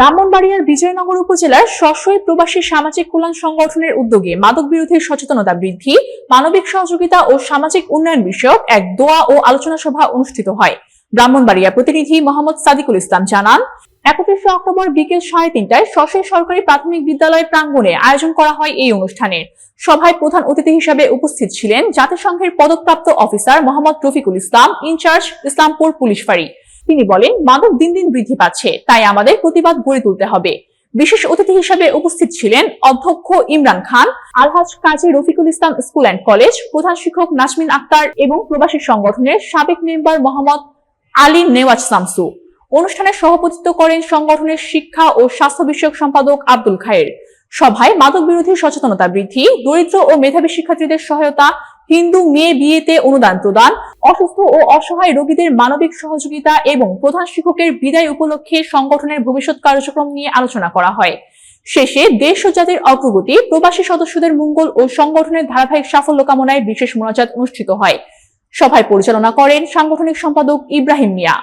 ব্রাহ্মণবাড়িয়ার বিজয়নগর উপজেলার সশয় প্রবাসী সামাজিক কল্যাণ সংগঠনের উদ্যোগে মাদক বিরোধী সচেতনতা বৃদ্ধি, মানবিক সহযোগিতা ও সামাজিক উন্নয়ন বিষয়ক এক দোয়া ও আলোচনা সভা অনুষ্ঠিত হয়। ব্রাহ্মণবাড়িয়া প্রতিনিধি মোহাম্মদ সাদিকুল ইসলাম জানান, একত্রিশে অক্টোবর বিকেল সাড়ে তিনটায় সশয় সরকারি প্রাথমিক বিদ্যালয় প্রাঙ্গণে আয়োজন করা হয় এই অনুষ্ঠানের সভায় প্রধান অতিথি হিসেবে উপস্থিত ছিলেন জাতিসংঘের পদকপ্রাপ্ত officer Mohammad Rafiqul Islam, incharge Islampur police ফাঁড়ি। তিনি বলেন মাদক দিন দিন বৃদ্ধি পাচ্ছে, তাই আমাদের প্রতিবাদ গড়ে তুলতে হবে। বিশেষ অতিথি হিসেবে উপস্থিত ছিলেন অধ্যক্ষ Imran Khan, Alhaj Kazi Rafiqul Islam school and college, প্রধান শিক্ষক নাসমিন আক্তার এবং প্রবাসী সংগঠনের সাবেক মেম্বার মোহাম্মদ আলী নেওয়াজ শামসু অনুষ্ঠানে সভাপতিত্ব করেন সংগঠনের শিক্ষা ও স্বাস্থ্য বিষয়ক সম্পাদক আব্দুল খায়ের। সভায় মাদক বিরোধী সচেতনতা বৃদ্ধি, দরিদ্র ও মেধাবী শিক্ষার্থীদের সহায়তা হিন্দু মেয়ে বিয়েতে অনুদান প্রদান, অসুস্থ ও অসহায় রোগীদের মানবিক সহযোগিতা এবং প্রধান শিক্ষকের বিদায় উপলক্ষে সংগঠনের ভবিষ্যৎ কার্যক্রম নিয়ে আলোচনা করা হয়। শেষে দেশ ও জাতির অগ্রগতি, প্রবাসী সদস্যদের মঙ্গল ও সংগঠনের ধারাবাহিক সাফল্য কামনায় বিশেষ মোনাজাত অনুষ্ঠিত হয়। সভায় পরিচালনা করেন সাংগঠনিক সম্পাদক ইব্রাহিম মিয়া।